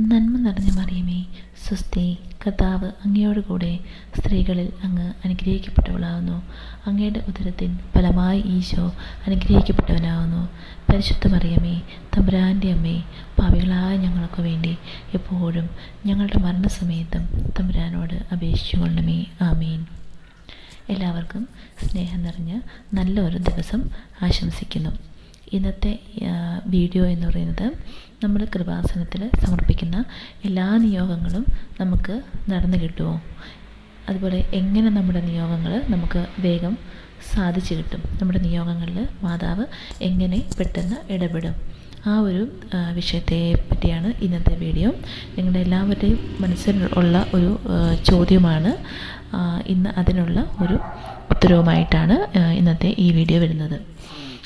നന്മ നിറഞ്ഞ മറിയമേ സ്വസ്തി കർത്താവ് അങ്ങയോടുകൂടെ സ്ത്രീകളിൽ അങ്ങ് അനുഗ്രഹിക്കപ്പെട്ടവളാകുന്നു അങ്ങയുടെ ഉദരത്തിൻ ഫലമായി ഈശോ അനുഗ്രഹിക്കപ്പെട്ടവനാകുന്നു പരിശുദ്ധ മറിയമേ തമ്പുരാന്റെ അമ്മേ പാവികളായ ഞങ്ങൾക്ക് വേണ്ടി എപ്പോഴും ഞങ്ങളുടെ മരണസമയത്തും തമ്പുരാനോട് അപേക്ഷിച്ചു കൊള്ളണമേ. ആമീൻ. എല്ലാവർക്കും സ്നേഹം നിറഞ്ഞ നല്ലൊരു ദിവസം ആശംസിക്കുന്നു. ഇന്നത്തെ വീഡിയോ എന്ന് പറയുന്നത് നമ്മൾ കൃപാസനത്തിൽ സമർപ്പിക്കുന്ന എല്ലാ നിയോഗങ്ങളും നമുക്ക് നടന്നു കിട്ടുമോ അതുപോലെ എങ്ങനെ നമ്മുടെ നിയോഗങ്ങൾ നമുക്ക് വേഗം സാധിച്ചു കിട്ടും? നമ്മുടെ നിയോഗങ്ങളിൽ മാതാവ് എങ്ങനെ പെട്ടെന്ന് ഇടപെടും? ആ ഒരു വിഷയത്തെ പറ്റിയാണ് ഇന്നത്തെ വീഡിയോ. നിങ്ങളുടെ എല്ലാവരുടെയും മനസ്സിൽ ഉള്ള ഒരു ചോദ്യമാണ് ഇന്ന് അതിനുള്ള ഒരു ഉത്തരവുമായിട്ടാണ് ഇന്നത്തെ ഈ വീഡിയോ വരുന്നത്.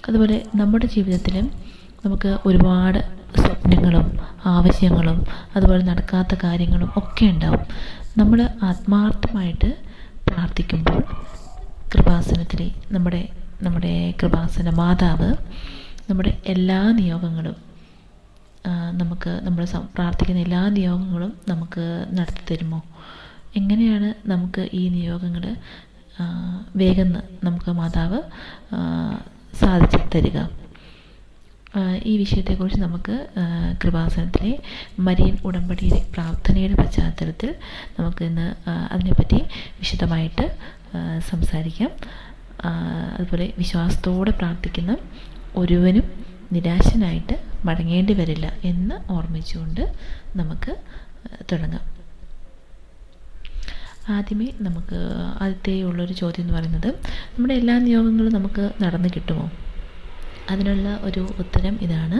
അതുപോലെ നമ്മുടെ ജീവിതത്തിൽ നമുക്ക് ഒരുപാട് സ്വപ്നങ്ങളും ആവശ്യങ്ങളും അതുപോലെ നടക്കാത്ത കാര്യങ്ങളും ഒക്കെ ഉണ്ടാവും. നമ്മൾ ആത്മാർത്ഥമായിട്ട് പ്രാർത്ഥിക്കുമ്പോൾ കൃപാസനത്തിൽ നമ്മുടെ നമ്മുടെ കൃപാസന മാതാവ് നമ്മുടെ എല്ലാ നിയോഗങ്ങളും നമുക്ക് നമ്മൾ പ്രാർത്ഥിക്കുന്ന എല്ലാ നിയോഗങ്ങളും നമുക്ക് നടത്തി തരുമോ? എങ്ങനെയാണ് നമുക്ക് ഈ നിയോഗങ്ങൾ വേഗം നമുക്ക് മാതാവ് സാധിച്ചു തരിക. ഈ വിഷയത്തെക്കുറിച്ച് നമുക്ക് കൃപാസനത്തിലെ മരിയൻ ഉടമ്പടിയുടെ പ്രാർത്ഥനയുടെ പശ്ചാത്തലത്തിൽ നമുക്ക് ഇന്ന് അതിനെപ്പറ്റി വിശദമായിട്ട് സംസാരിക്കാം. അതുപോലെ വിശ്വാസത്തോടെ പ്രാർത്ഥിക്കുന്ന ഒരുവനും നിരാശനായിട്ട് മടങ്ങേണ്ടി വരില്ല എന്ന് ഓർമ്മിച്ചുകൊണ്ട് നമുക്ക് തുടങ്ങാം. ആദ്യമേ നമുക്ക് ആദ്യത്തെ ഉള്ളൊരു ചോദ്യം എന്ന് പറയുന്നത് നമ്മുടെ എല്ലാ നിയോഗങ്ങളും നമുക്ക് നടന്നു കിട്ടുമോ? അതിനുള്ള ഒരു ഉത്തരം ഇതാണ്.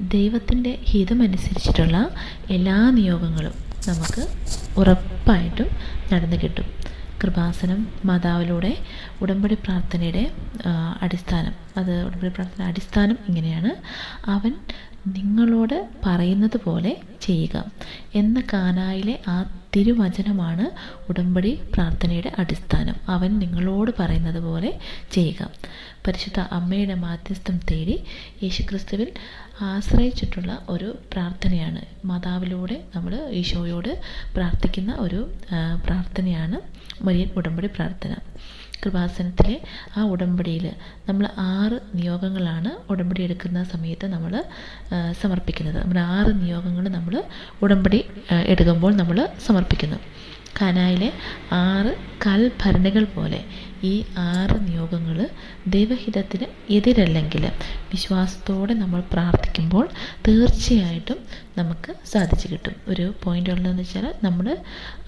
ദൈവത്തിന്റെ ഹിതമനുസരിച്ചിട്ടുള്ള എല്ലാ നിയോഗങ്ങളും നമുക്ക് ഉറപ്പായിട്ടും നടന്നു കിട്ടും. കൃപാസനം മാതാവിലൂടെ ഉടമ്പടി പ്രാർത്ഥനയുടെ അടിസ്ഥാനം. അത് ഉടമ്പടി പ്രാർത്ഥന അടിസ്ഥാനം ഇങ്ങനെയാണ്. അവൻ നിങ്ങളോട് പറയുന്നത് പോലെ ചെയ്യുക. എന്ന കാനായിലെ ആ തിരുവചനമാണ് ഉടമ്പടി പ്രാർത്ഥനയുടെ അടിസ്ഥാനം. അവൻ നിങ്ങളോട് പറയുന്നത് പോലെ ചെയ്യുക. പരിശുദ്ധ അമ്മയുടെ മാധ്യസ്ഥം തേടി യേശുക്രിസ്തുവിൽ ആശ്രയിച്ചിട്ടുള്ള ഒരു പ്രാർത്ഥനയാണ്. മാതാവിലൂടെ നമ്മൾ ഈശോയോട് പ്രാർത്ഥിക്കുന്ന ഒരു പ്രാർത്ഥനയാണ് മരിയൻ ഉടമ്പടി പ്രാർത്ഥന. കൃപാസനത്തിലെ ആ ഉടമ്പടിയിൽ നമ്മൾ ആറ് നിയോഗങ്ങളാണ് ഉടമ്പടി എടുക്കുന്ന സമയത്ത് നമ്മൾ സമർപ്പിക്കുന്നത്. നമ്മൾ ആറ് നിയോഗങ്ങൾ നമ്മൾ ഉടമ്പടി എടുക്കുമ്പോൾ നമ്മൾ സമർപ്പിക്കുന്നു. കാനായിലെ ആറ് കൽഭരണികൾ പോലെ ഈ ആറ് നിയോഗങ്ങൾ ദൈവഹിതത്തിന് എതിരല്ലെങ്കിൽ വിശ്വാസത്തോടെ നമ്മൾ പ്രാർത്ഥിക്കുമ്പോൾ തീർച്ചയായിട്ടും നമുക്ക് സാധിച്ചു കിട്ടും. ഒരു പോയിന്റ് ഉള്ളതെന്ന് വെച്ചാൽ നമ്മൾ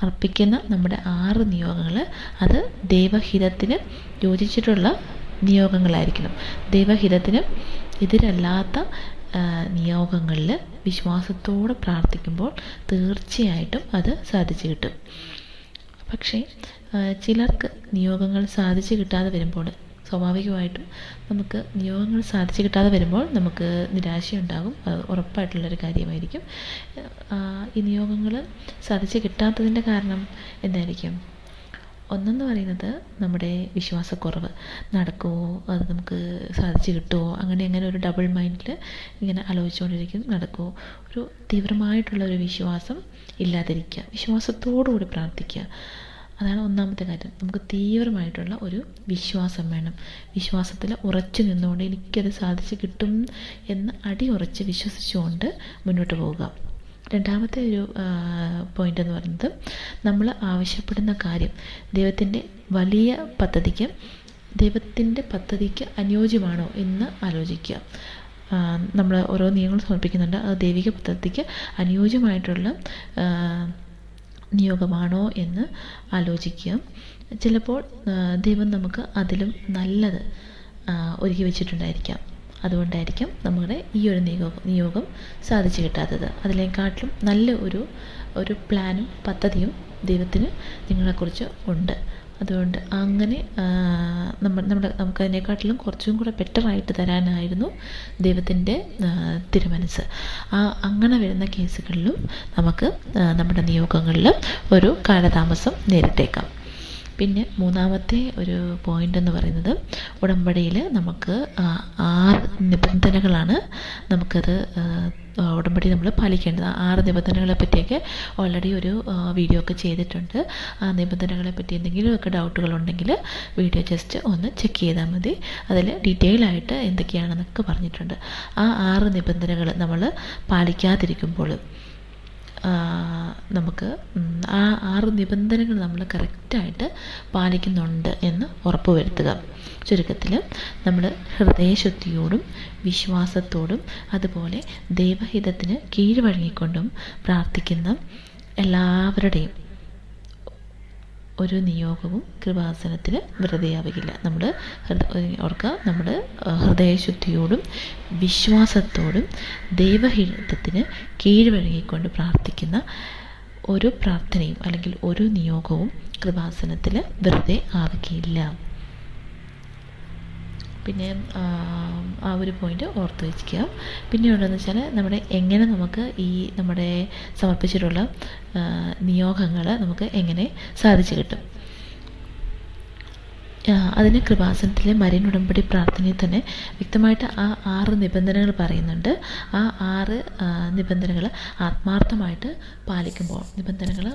അർപ്പിക്കുന്ന നമ്മുടെ ആറ് നിയോഗങ്ങൾ അത് ദൈവഹിതത്തിന് യോജിച്ചിട്ടുള്ള നിയോഗങ്ങളായിരിക്കണം. ദൈവഹിതത്തിന് എതിരല്ലാത്ത നിയോഗങ്ങളിൽ വിശ്വാസത്തോടെ പ്രാർത്ഥിക്കുമ്പോൾ തീർച്ചയായിട്ടും അത് സാധിച്ചു കിട്ടും. പക്ഷേ ചിലർക്ക് നിയോഗങ്ങൾ സാധിച്ചു കിട്ടാതെ വരുമ്പോൾ സ്വാഭാവികമായിട്ടും നമുക്ക് നിയോഗങ്ങൾ സാധിച്ചു കിട്ടാതെ വരുമ്പോൾ നമുക്ക് നിരാശയുണ്ടാകും. അത് ഉറപ്പായിട്ടുള്ളൊരു കാര്യമായിരിക്കും. ഈ നിയോഗങ്ങൾ സാധിച്ചു കിട്ടാത്തതിന്റെ കാരണം എന്തായിരിക്കും? ഒന്നെന്ന് പറയുന്നത് നമ്മുടെ വിശ്വാസക്കുറവ്. നടക്കുമോ അത് നമുക്ക് സാധിച്ചു കിട്ടുമോ അങ്ങനെ അങ്ങനെ ഒരു ഡബിൾ മൈൻഡിൽ ഇങ്ങനെ ആലോചിച്ചുകൊണ്ടിരിക്കും നടക്കുമോ ഒരു തീവ്രമായിട്ടുള്ള ഒരു വിശ്വാസം ഇല്ലാതിരിക്കുക. വിശ്വാസത്തോടുകൂടി പ്രാർത്ഥിക്കുക. അതാണ് ഒന്നാമത്തെ കാര്യം. നമുക്ക് തീവ്രമായിട്ടുള്ള ഒരു വിശ്വാസം വേണം. വിശ്വാസത്തിൽ ഉറച്ചു നിന്നുകൊണ്ട് എനിക്കത് സാധിച്ചു കിട്ടും എന്ന് അടിയുറച്ച് വിശ്വസിച്ചുകൊണ്ട് മുന്നോട്ട് പോവുക. രണ്ടാമത്തെ ഒരു പോയിന്റ് എന്ന് പറയുന്നത് നമ്മൾ ആവശ്യപ്പെടുന്ന കാര്യം. ദൈവത്തിന്റെ വലിയ പദ്ധതിക്ക് ദൈവത്തിന്റെ പദ്ധതിക്ക് അനുയോജ്യമാണോ എന്ന് ആലോചിക്കുക. നമ്മൾ ഓരോ നിയമങ്ങൾ സമർപ്പിക്കുന്നുണ്ട്. അത് ദൈവിക പദ്ധതിക്ക് അനുയോജ്യമായിട്ടുള്ള നിയോഗമാണോ എന്ന് ആലോചിക്കുക ചിലപ്പോൾ ദൈവം നമുക്ക് അതിലും നല്ലത് ഒരുക്കി വെച്ചിട്ടുണ്ടായിരിക്കാം. അതുകൊണ്ടായിരിക്കും നമ്മുടെ ഈ ഒരു നിയോഗം നിയോഗം സാധിച്ചു കിട്ടാത്തത്. അതിനെക്കാട്ടിലും നല്ല ഒരു ഒരു പ്ലാനും പദ്ധതിയും ദൈവത്തിന് നിങ്ങളെക്കുറിച്ച് ഉണ്ട്. അതുകൊണ്ട് അങ്ങനെ നമ്മൾ നമ്മുടെ നമുക്ക് അതിനെക്കാട്ടിലും കുറച്ചും കൂടെ ബെറ്ററായിട്ട് തരാനായിരുന്നു ദൈവത്തിന്റെ തിരുമനസ്. ആ അങ്ങനെ വരുന്ന കേസുകളിലും നമുക്ക് നമ്മുടെ നിയോഗങ്ങളിൽ ഒരു കാലതാമസം നേരിട്ടേക്കാം. പിന്നെ മൂന്നാമത്തെ ഒരു പോയിന്റ് എന്ന് പറയുന്നത് ഉടമ്പടിയിൽ നമുക്ക് ആറ് നിബന്ധനകളാണ് നമുക്കത് ഉടമ്പടി നമ്മൾ പാലിക്കേണ്ടത്. ആറ് നിബന്ധനകളെ പറ്റിയൊക്കെ ഓൾറെഡി ഒരു വീഡിയോ ഒക്കെ ചെയ്തിട്ടുണ്ട്. ആ നിബന്ധനകളെ പറ്റി എന്തെങ്കിലുമൊക്കെ ഡൗട്ടുകളുണ്ടെങ്കിൽ വീഡിയോ ജസ്റ്റ് ഒന്ന് ചെക്ക് ചെയ്താൽ മതി. അതിൽ ഡീറ്റെയിൽ ആയിട്ട് എന്തൊക്കെയാണെന്നൊക്കെ പറഞ്ഞിട്ടുണ്ട്. ആ ആറ് നിബന്ധനകൾ നമ്മൾ പാലിക്കാതിരിക്കുമ്പോൾ നമുക്ക് ആ ആറ് നിബന്ധനകൾ നമ്മൾ കറക്റ്റായിട്ട് പാലിക്കുന്നുണ്ട് എന്ന് ഉറപ്പ് വരുത്തുക. ചുരുക്കത്തിൽ നമ്മൾ ഹൃദയശുദ്ധിയോടും വിശ്വാസത്തോടും അതുപോലെ ദൈവഹിതത്തിന് കീഴ്വഴങ്ങിക്കൊണ്ടും പ്രാർത്ഥിക്കുന്ന എല്ലാവരുടെയും ഒരു നിയോഗവും കൃപാസനത്തിൽ വെറുതെയാവുകയില്ല. നമ്മൾ ഓർക്കുക നമ്മൾ ഹൃദയശുദ്ധിയോടും വിശ്വാസത്തോടും ദൈവഹിതത്തിന് കീഴ്വഴങ്ങിക്കൊണ്ട് പ്രാർത്ഥിക്കുന്ന ഒരു പ്രാർത്ഥനയും അല്ലെങ്കിൽ ഒരു നിയോഗവും കൃപാസനത്തിൽ വെറുതെ ആവുകയില്ല. പിന്നെ ആ ഒരു പോയിന്റ് ഓർത്ത് വെച്ചിരിക്കുക. പിന്നെ ഉള്ളതെന്ന് വെച്ചാൽ നമ്മുടെ എങ്ങനെ നമുക്ക് ഈ നമ്മുടെ സമർപ്പിച്ചിട്ടുള്ള നിയോഗങ്ങൾ നമുക്ക് എങ്ങനെ സാധിച്ചു കിട്ടും. അതിന് കൃപാസനത്തിലെ മരിയൻ ഉടമ്പടി പ്രാർത്ഥനയിൽ തന്നെ വ്യക്തമായിട്ട് ആ ആറ് നിബന്ധനകൾ പറയുന്നുണ്ട്. ആ ആറ് നിബന്ധനകൾ ആത്മാർത്ഥമായിട്ട് പാലിക്കുമ്പോൾ നിബന്ധനകൾ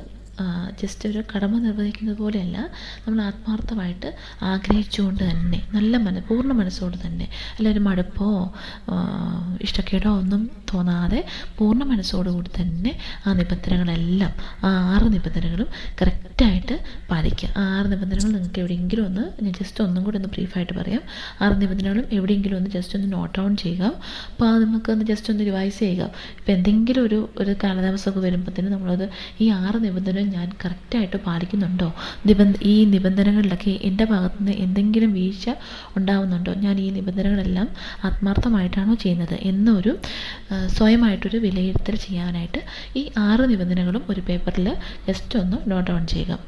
ജസ്റ്റ് ഒരു കടമ നിർവഹിക്കുന്നത് പോലെയല്ല. നമ്മൾ ആത്മാർത്ഥമായിട്ട് ആഗ്രഹിച്ചുകൊണ്ട് തന്നെ നല്ല മന പൂർണ മനസ്സോട് തന്നെ അല്ല ഒരു മടുപ്പോ ഇഷ്ടക്കേടോ ഒന്നും തോന്നാതെ പൂർണ മനസ്സോടുകൂടി തന്നെ ആ നിബന്ധനകളെല്ലാം ആ ആറ് നിബന്ധനകളും കറക്റ്റായിട്ട് പാലിക്കുക. ആ ആറ് നിബന്ധനകൾ നിങ്ങൾക്ക് എവിടെയെങ്കിലും ഒന്ന് ഞാൻ ജസ്റ്റ് ഒന്നും കൂടി ഒന്ന് ബ്രീഫായിട്ട് പറയാം. ആറ് നിബന്ധനകളും എവിടെയെങ്കിലും ഒന്ന് ജസ്റ്റ് ഒന്ന് നോട്ട് ഡൗൺ ചെയ്യുക. അപ്പോൾ അത് നമുക്ക് ഒന്ന് ജസ്റ്റ് ഒന്ന് റിവൈസ് ചെയ്യുക. ഇപ്പോൾ എന്തെങ്കിലും ഒരു ഒരു കാലതാമസമൊക്കെ വരുമ്പോഴത്തേനും നമ്മളത് ഈ ആറ് നിബന്ധന ഞാൻ കറക്റ്റായിട്ട് പാലിക്കുന്നുണ്ടോ? നിബന്ധ ഈ നിബന്ധനകളിലൊക്കെ എന്റെ ഭാഗത്തുനിന്ന് എന്തെങ്കിലും വീഴ്ച ഉണ്ടാവുന്നുണ്ടോ? ഞാൻ ഈ നിബന്ധനകളെല്ലാം ആത്മാർത്ഥമായിട്ടാണോ ചെയ്യുന്നത്? എന്നൊരു സ്വയമായിട്ടൊരു വിലയിരുത്തൽ ചെയ്യാനായിട്ട് ഈ ആറ് നിബന്ധനകളും ഒരു പേപ്പറിൽ ജസ്റ്റ് ഒന്ന് നോട്ട് ഡൗൺ ചെയ്യുക.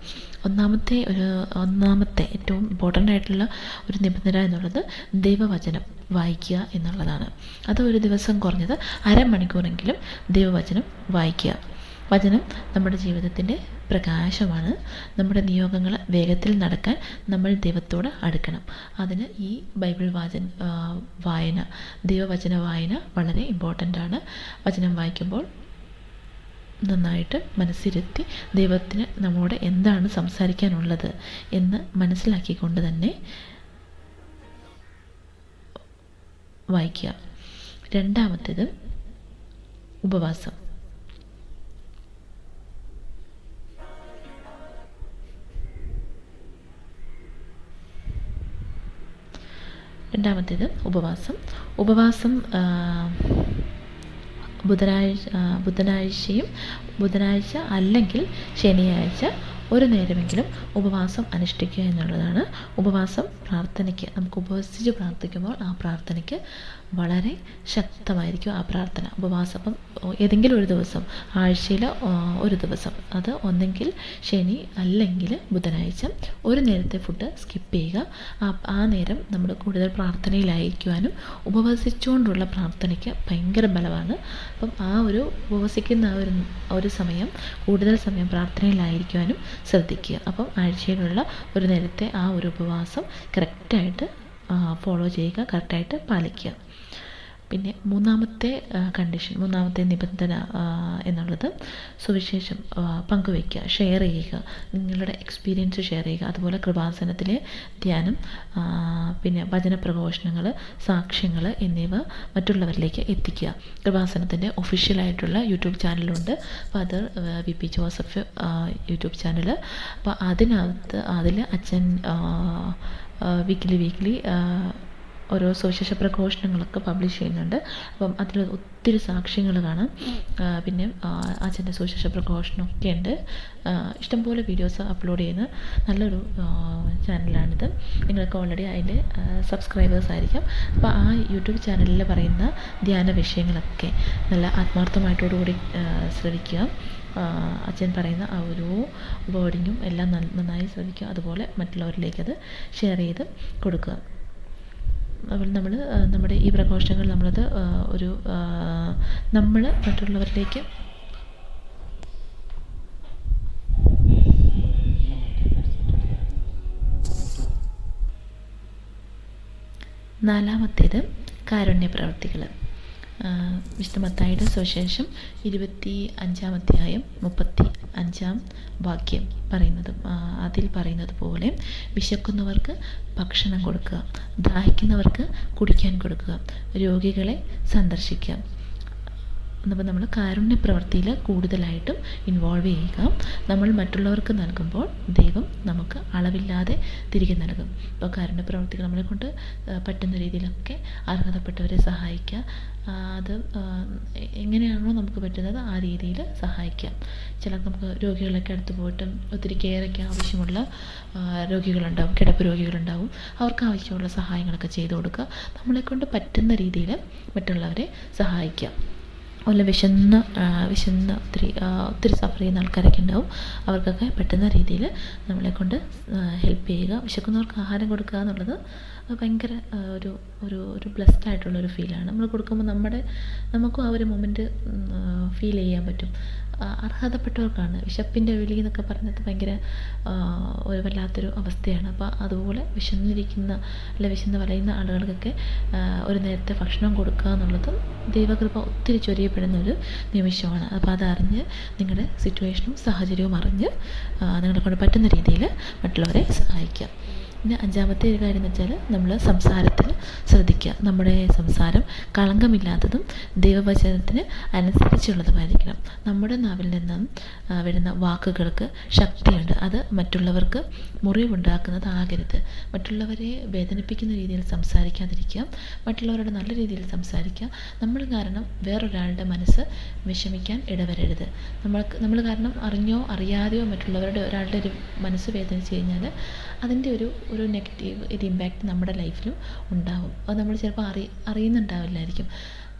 ഒന്നാമത്തെ ഒരു ഒന്നാമത്തെ ഏറ്റവും ഇമ്പോർട്ടന്റ് ആയിട്ടുള്ള ഒരു നിബന്ധന എന്നുള്ളത് ദൈവവചനം വായിക്കുക എന്നുള്ളതാണ്. അത് ഒരു ദിവസം കുറഞ്ഞത് അരമണിക്കൂറെങ്കിലും ദൈവവചനം വായിക്കുക. വചനം നമ്മുടെ ജീവിതത്തിന്റെ പ്രകാശമാണ്. നമ്മുടെ നിയോഗങ്ങൾ വേഗത്തിൽ നടക്കാൻ നമ്മൾ ദൈവത്തോട് അടുക്കണം. അതിന് ഈ ബൈബിൾ വാചന വായന ദൈവവചന വായന വളരെ ഇമ്പോർട്ടന്റ് ആണ്. വചനം വായിക്കുമ്പോൾ നന്നായിട്ട് മനസ്സിരുത്തി ദൈവത്തിന് നമ്മോട് എന്താണ് സംസാരിക്കാനുള്ളത് എന്ന് മനസ്സിലാക്കിക്കൊണ്ട് തന്നെ വായിക്കുക. രണ്ടാമത്തേത് ഉപവാസം. രണ്ടാമത്തേത് ഉപവാസം. ഉപവാസം ബുധനാഴ്ച ബുധനാഴ്ചയും ബുധനാഴ്ച അല്ലെങ്കിൽ ശനിയാഴ്ച ഒരു നേരമെങ്കിലും ഉപവാസം അനുഷ്ഠിക്കുക എന്നുള്ളതാണ്. ഉപവാസം പ്രാർത്ഥനയ്ക്ക് നമുക്ക് ഉപവസിച്ച് പ്രാർത്ഥിക്കുമ്പോൾ ആ പ്രാർത്ഥനയ്ക്ക് വളരെ ശക്തമായിരിക്കും ആ പ്രാർത്ഥന. ഉപവാസം അപ്പം ഏതെങ്കിലും ഒരു ദിവസം ആഴ്ചയിൽ ഒരു ദിവസം. അത് ഒന്നെങ്കിൽ ശനി അല്ലെങ്കിൽ ബുധനാഴ്ച ഒരു നേരത്തെ ഫുഡ് സ്കിപ്പ് ചെയ്യുക. ആ നേരം നമ്മൾ കൂടുതൽ പ്രാർത്ഥനയിലായിരിക്കുവാനും ഉപവസിച്ചുകൊണ്ടുള്ള പ്രാർത്ഥനയ്ക്ക് ഭയങ്കര ബലമാണ്. അപ്പം ആ ഒരു ഉപവസിക്കുന്ന ആ ഒരു ഒരു സമയം കൂടുതൽ സമയം പ്രാർത്ഥനയിലായിരിക്കുവാനും ശ്രദ്ധിക്കുക. അപ്പം ആഴ്ചയിലുള്ള ഒരു നേരത്തെ ആ ഒരു ഉപവാസം കറക്റ്റായിട്ട് ഫോളോ ചെയ്യുക കറക്റ്റായിട്ട് പാലിക്കുക. പിന്നെ മൂന്നാമത്തെ കണ്ടീഷൻ മൂന്നാമത്തെ നിബന്ധന എന്നുള്ളത് സുവിശേഷം പങ്കുവയ്ക്കുക ഷെയർ ചെയ്യുക നിങ്ങളുടെ എക്സ്പീരിയൻസ് ഷെയർ ചെയ്യുക അതുപോലെ കൃപാസനത്തിലെ ധ്യാനം പിന്നെ വചന പ്രഘോഷണങ്ങൾ സാക്ഷ്യങ്ങൾ എന്നിവ മറ്റുള്ളവരിലേക്ക് എത്തിക്കുക. കൃപാസനത്തിന്റെ ഒഫീഷ്യലായിട്ടുള്ള യൂട്യൂബ് ചാനലുണ്ട്. Father V P Joseph YouTube channel അപ്പോൾ അതിനകത്ത് അതിൽ അച്ഛൻ വീക്ക്ലി വീക്ക്ലി ഓരോ സുവിശേഷ പ്രഘോഷണങ്ങളൊക്കെ പബ്ലിഷ് ചെയ്യുന്നുണ്ട്. അപ്പം അതിൽ ഒത്തിരി സാക്ഷ്യങ്ങൾ കാണാം. പിന്നെ അച്ഛന്റെ സുവിശേഷ പ്രഘോഷണമൊക്കെ ഉണ്ട്. ഇഷ്ടംപോലെ വീഡിയോസ് അപ്ലോഡ് ചെയ്യുന്ന നല്ലൊരു ചാനലാണിത് നിങ്ങൾക്ക് ഓൾറെഡി അതിന്റെ സബ്സ്ക്രൈബേഴ്സ് ആയിരിക്കും. അപ്പോൾ ആ യൂട്യൂബ് ചാനലിൽ പറയുന്ന ധ്യാന വിഷയങ്ങളൊക്കെ നല്ല ആത്മാർത്ഥമായിട്ടോടുകൂടി ശ്രവിക്കുക. അച്ഛൻ പറയുന്ന ആ ഒരു വേർഡിങ്ങും എല്ലാം നന്നായി ശ്രദ്ധിക്കുക. അതുപോലെ മറ്റുള്ളവരിലേക്കത് ഷെയർ ചെയ്ത് കൊടുക്കുക. അതുപോലെ നമ്മൾ നമ്മുടെ ഈ പ്രഘോഷണങ്ങൾ നമ്മളത് ഒരു നമ്മൾ മറ്റുള്ളവരിലേക്ക് നാലാമത്തേത് കാരുണ്യ പ്രവർത്തികൾ വിശുദ്ധ മത്തായിയുടെ സുവിശേഷം ഇരുപത്തി അഞ്ചാം അധ്യായം മുപ്പത്തി അഞ്ചാം വാക്യം പറയുന്നത് അതിൽ പറയുന്നത് പോലെ വിശക്കുന്നവർക്ക് ഭക്ഷണം കൊടുക്കുക ദാഹിക്കുന്നവർക്ക് കുടിക്കാൻ കൊടുക്കുക രോഗികളെ സന്ദർശിക്കുക. അപ്പോൾ നമ്മൾ കാരുണ്യ പ്രവൃത്തിയിൽ കൂടുതലായിട്ടും ഇൻവോൾവ് ചെയ്യുക. നമ്മൾ മറ്റുള്ളവർക്ക് നൽകുമ്പോൾ ദൈവം നമുക്ക് അളവില്ലാതെ തിരികെ നൽകും. അപ്പോൾ കാരുണ്യ പ്രവൃത്തികൾ നമ്മളെ കൊണ്ട് പറ്റുന്ന രീതിയിലൊക്കെ അർഹതപ്പെട്ടവരെ സഹായിക്കുക. അത് എങ്ങനെയാണോ നമുക്ക് പറ്റുന്നത് ആ രീതിയിൽ സഹായിക്കാം ചില നമുക്ക് രോഗികളൊക്കെ അടുത്ത് പോയിട്ടും ഒത്തിരി കെയറൊക്കെ ആവശ്യമുള്ള രോഗികളുണ്ടാവും കിടപ്പ് രോഗികളുണ്ടാവും. അവർക്ക് ആവശ്യമുള്ള സഹായങ്ങളൊക്കെ ചെയ്തു കൊടുക്കുക. നമ്മളെ കൊണ്ട് പറ്റുന്ന രീതിയിൽ മറ്റുള്ളവരെ സഹായിക്കുക. അതുപോലെ വിശന്ന് വിശന്ന് ഒത്തിരി ഒത്തിരി സഫർ ചെയ്യുന്ന ആൾക്കാരൊക്കെ ഉണ്ടാവും. അവർക്കൊക്കെ പറ്റുന്ന രീതിയിൽ നമ്മളെ കൊണ്ട് ഹെൽപ്പ് ചെയ്യുക വിശക്കുന്നവർക്ക് ആഹാരം കൊടുക്കുക എന്നുള്ളത് ഭയങ്കര ഒരു ഒരു ഒരു ബ്ലെസ്ഡ് ആയിട്ടുള്ളൊരു ഫീലാണ് നമ്മൾ കൊടുക്കുമ്പോൾ നമ്മുടെ നമുക്കും ആ ഒരു മൊമെന്റ് ഫീൽ ചെയ്യാൻ പറ്റും. അർഹതപ്പെട്ടവർക്കാണ്. വിശപ്പിന്റെ വിളി എന്നൊക്കെ പറയുന്നത് ഭയങ്കര ഒരു വല്ലാത്തൊരു അവസ്ഥയാണ്. അപ്പോൾ അതുപോലെ വിശന്നിരിക്കുന്ന അല്ലെ വിശന്ന് വലയുന്ന ആളുകൾക്കൊക്കെ ഒരു നേരത്തെ ഭക്ഷണം കൊടുക്കുക എന്നുള്ളതും ദൈവകൃപ ഒത്തിരി ചൊരിയപ്പെടുന്ന ഒരു നിമിഷമാണ്. അപ്പോൾ അതറിഞ്ഞ് നിങ്ങളുടെ സിറ്റുവേഷനും സാഹചര്യവും അറിഞ്ഞ് നിങ്ങളെ കൊണ്ട് പറ്റുന്ന രീതിയിൽ മറ്റുള്ളവരെ സഹായിക്കുക പിന്നെ അഞ്ചാമത്തെ ഒരു കാര്യം എന്ന് വെച്ചാൽ നമ്മൾ സംസാരത്തിൽ ശ്രദ്ധിക്കുക. നമ്മുടെ സംസാരം കളങ്കമില്ലാത്തതും ദൈവവചനത്തിന് അനുസരിച്ചുള്ളതുമായിരിക്കണം. നമ്മുടെ നാവിൽ നിന്നും വരുന്ന വാക്കുകൾക്ക് ശക്തിയുണ്ട്. അത് മറ്റുള്ളവർക്ക് മുറിവുണ്ടാക്കുന്നതാകരുത് മറ്റുള്ളവരെ വേദനിപ്പിക്കുന്ന രീതിയിൽ സംസാരിക്കാതിരിക്കുക. മറ്റുള്ളവരോട് നല്ല രീതിയിൽ സംസാരിക്കുക. നമ്മൾ കാരണം വേറൊരാളുടെ മനസ്സ് വിഷമിക്കാൻ ഇടവരരുത്. നമ്മൾക്ക് നമ്മൾ കാരണം അറിഞ്ഞോ അറിയാതെയോ മറ്റുള്ളവരുടെ ഒരാളുടെ ഒരു മനസ്സ് വേദനിച്ച് കഴിഞ്ഞാൽ അതിന്റെ ഒരു ഒരു നെഗറ്റീവ് ഒരു ഇമ്പാക്റ്റ് നമ്മുടെ ലൈഫിലും ഉണ്ടാവും. അത് നമ്മൾ ചിലപ്പോൾ അറി അറിയുന്നുണ്ടാവില്ലായിരിക്കും.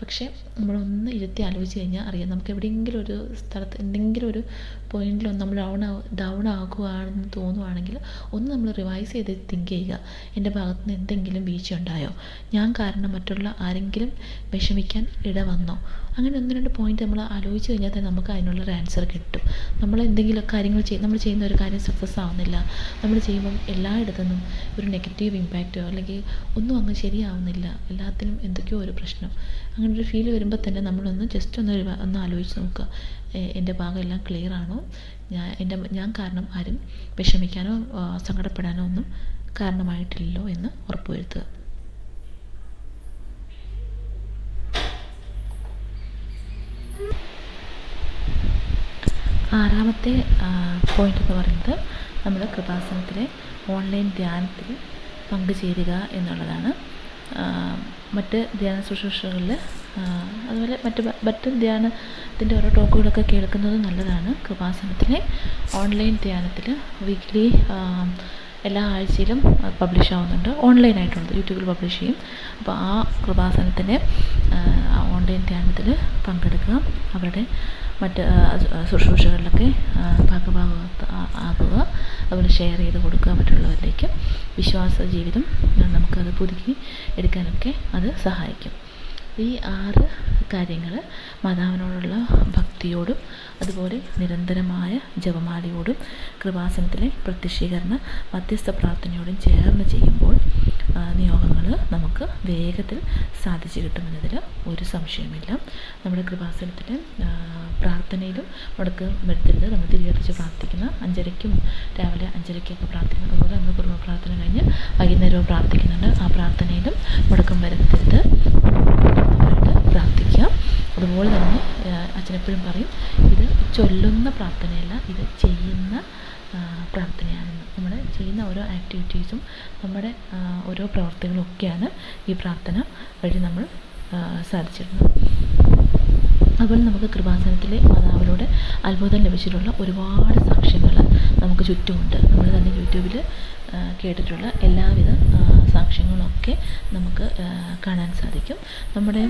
പക്ഷേ നമ്മളൊന്ന് ഇരുത്തി ആലോചിച്ച് കഴിഞ്ഞാൽ അറിയാം. നമുക്ക് എവിടെയെങ്കിലും ഒരു സ്ഥലത്ത് എന്തെങ്കിലും ഒരു പോയിന്റിലൊന്ന് നമ്മൾ ഡൗൺ ഡൗൺ ആകുകയാണെന്ന് തോന്നുവാണെങ്കിൽ ഒന്ന് നമ്മൾ റിവൈസ് ചെയ്ത് തിങ്ക് ചെയ്യുക. എന്റെ ഭാഗത്ത് നിന്ന് എന്തെങ്കിലും വീഴ്ച ഉണ്ടായോ? ഞാൻ കാരണം മറ്റുള്ള ആരെങ്കിലും വിഷമിക്കാൻ ഇട വന്നോ? അങ്ങനെ ഒന്ന് രണ്ട് പോയിന്റ് നമ്മൾ ആലോചിച്ച് കഴിഞ്ഞാൽ തന്നെ നമുക്ക് അതിനുള്ളൊരു ആൻസർ കിട്ടും. നമ്മൾ എന്തെങ്കിലും കാര്യങ്ങൾ ചെയ്യും നമ്മൾ ചെയ്യുന്ന ഒരു കാര്യം സക്സസ് ആവുന്നില്ല. നമ്മൾ ചെയ്യുമ്പം എല്ലായിടത്തുനിന്നും ഒരു നെഗറ്റീവ് ഇമ്പാക്റ്റോ അല്ലെങ്കിൽ ഒന്നും അങ്ങ് ശരിയാവുന്നില്ല. എല്ലാത്തിനും എന്തൊക്കെയോ ഒരു പ്രശ്നം. അങ്ങനെ ഒരു ഫീൽ വരുമ്പോൾ തന്നെ നമ്മളൊന്ന് ജസ്റ്റ് ഒന്ന് ഒന്ന് ആലോചിച്ച് നോക്കുക. എന്റെ ഭാഗം എല്ലാം ക്ലിയർ ആണോ? ഞാൻ എന്റെ ഞാൻ കാരണം ആരും വിഷമിക്കാനോ സങ്കടപ്പെടാനോ ഒന്നും കാരണമായിട്ടില്ലല്ലോ എന്ന് ഉറപ്പുവരുത്തുക. ആറാമത്തെ പോയിന്റ് എന്ന് പറയുന്നത് നമ്മൾ കൃപാസനത്തിലെ ഓൺലൈൻ ധ്യാനത്തിൽ പങ്കുചേരുക എന്നുള്ളതാണ്. മറ്റ് ധ്യാന ശുശ്രൂഷകളിൽ അതുപോലെ മറ്റ് മറ്റ് ധ്യാനത്തിന്റെ ഓരോ ടോക്കുകളൊക്കെ കേൾക്കുന്നത് നല്ലതാണ്. കൃപാസനത്തിലെ ഓൺലൈൻ ധ്യാനത്തിൽ വീക്ക്ലി എല്ലാ ആഴ്ചയിലും പബ്ലിഷ് ആവുന്നുണ്ട്. ഓൺലൈനായിട്ടുണ്ട് യൂട്യൂബിൽ പബ്ലിഷ് ചെയ്യും. അപ്പോൾ ആ കൃപാസനത്തിന്റെ ഓൺലൈൻ ധ്യാനത്തിൽ പങ്കെടുക്കുക. അവരുടെ മറ്റ് ശുശ്രൂഷകളിലൊക്കെ ഭാഗഭാഗത്ത് ആകുക. അതുപോലെ ഷെയർ ചെയ്ത് കൊടുക്കുക മറ്റുള്ളവരിലേക്ക്. വിശ്വാസ ജീവിതം നമുക്കത് പുതുക്കി എടുക്കാനൊക്കെ അത് സഹായിക്കും. ഈ ആറ് കാര്യങ്ങൾ മാതാവിനോടുള്ള ഭക്തിയോടും അതുപോലെ നിരന്തരമായ ജപമാലയോടും കൃപാസനത്തിലെ പ്രത്യക്ഷീകരണ മധ്യസ്ഥ പ്രാർത്ഥനയോടും ചേർന്ന് ചെയ്യുമ്പോൾ നിയോഗങ്ങൾ നമുക്ക് വേഗത്തിൽ സാധിച്ചു കിട്ടുമെന്നതിൽ ഒരു സംശയമില്ല നമ്മുടെ കൃപാസനത്തിലെ പ്രാർത്ഥനയിലും മുടക്ക് വരുത്തരുത്. നമ്മൾ തിരികെ പ്രാർത്ഥിക്കുന്ന അഞ്ചരയ്ക്കും രാവിലെ അഞ്ചരയ്ക്കൊക്കെ പ്രാർത്ഥിക്കുന്ന അതുപോലെ നമ്മൾ കുടുംബ പ്രാർത്ഥന കഴിഞ്ഞ് വൈകുന്നേരവും പ്രാർത്ഥിക്കുന്നുണ്ട്. ആ പ്രാർത്ഥനയിലും മുടക്കം വരുത്തരുത്. പ്രാർത്ഥിക്കാം അതുപോലെ തന്നെ അച്ഛനെപ്പോഴും പറയും ഇത് ചൊല്ലുന്ന പ്രാർത്ഥനയല്ല ഇത് ചെയ്യുന്ന ചെയ്യുന്ന ഓരോ ആക്ടിവിറ്റീസും നമ്മുടെ ഓരോ പ്രവർത്തികളും ഒക്കെയാണ് ഈ പ്രാർത്ഥന വഴി നമ്മൾ സാധിച്ചിരുന്നത്. അതുപോലെ നമുക്ക് കൃപാസനത്തിലെ മാതാവിലൂടെ അത്ഭുതം ലഭിച്ചിട്ടുള്ള ഒരുപാട് സാക്ഷ്യങ്ങൾ നമുക്ക് ചുറ്റുമുണ്ട്. നമ്മൾ തന്നെ യൂട്യൂബിൽ കേട്ടിട്ടുള്ള എല്ലാവിധ സാക്ഷ്യങ്ങളൊക്കെ നമുക്ക് കാണാൻ സാധിക്കും. നമ്മുടെ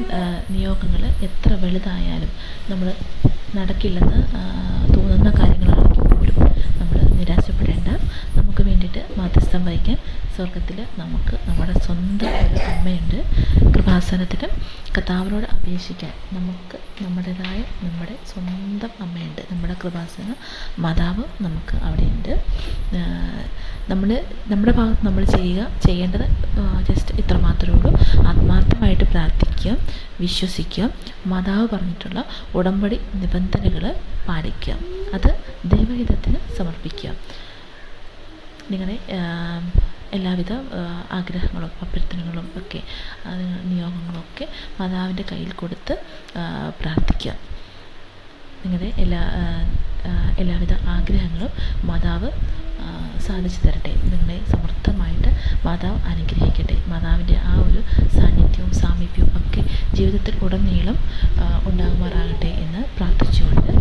നിയോഗങ്ങൾ എത്ര വലുതായാലും നമ്മൾ നടക്കില്ലെന്ന് തോന്നുന്ന കാര്യങ്ങളാണെങ്കിൽ പോലും നമ്മൾ നിരാശപ്പെടേണ്ട നമുക്ക് വേണ്ടിയിട്ട് മധ്യസ്ഥം വഹിക്കാൻ സ്വർഗത്തിൽ നമുക്ക് നമ്മുടെ സ്വന്തം ഒരു അമ്മയുണ്ട്. കൃപാസനത്തിൽ കർത്താവിനോട് അപേക്ഷിക്കാൻ നമുക്ക് നമ്മുടേതായ നമ്മുടെ സ്വന്തം അമ്മയുണ്ട്. നമ്മുടെ കൃപാസന മാതാവ് നമുക്ക് അവിടെയുണ്ട്. നമ്മൾ നമ്മുടെ ഭാഗത്ത് നമ്മൾ ചെയ്യുക ചെയ്യേണ്ടത് ജസ്റ്റ് ഇത്ര മാത്രമേ ഉള്ളൂ. ആത്മാർത്ഥമായിട്ട് പ്രാർത്ഥിക്കുക വിശ്വസിക്കുക മാതാവ് പറഞ്ഞിട്ടുള്ള ഉടമ്പടി നിബന്ധനകൾ പാലിക്കുക. അത് ദൈവഹിതത്തിന് സമർപ്പിക്കുക. നിങ്ങളുടെ എല്ലാവിധ ആഗ്രഹങ്ങളും അഭ്യർത്ഥനകളും ഒക്കെ നിയോഗങ്ങളും ഒക്കെ മാതാവിന്റെ കയ്യിൽ കൊടുത്ത് പ്രാർത്ഥിക്കുക നിങ്ങളുടെ എല്ലാ എല്ലാവിധ ആഗ്രഹങ്ങളും മാതാവ് സാധിച്ചു തരട്ടെ. നിങ്ങളെ സമർത്ഥമായിട്ട് മാതാവ് അനുഗ്രഹിക്കട്ടെ. മാതാവിന്റെ ആ ഒരു സാന്നിധ്യവും സാമീപ്യവും ഒക്കെ ജീവിതത്തിൽ ഉടനീളം ഉണ്ടാകുമാറാകട്ടെ എന്ന് പ്രാർത്ഥിച്ചുകൊണ്ട്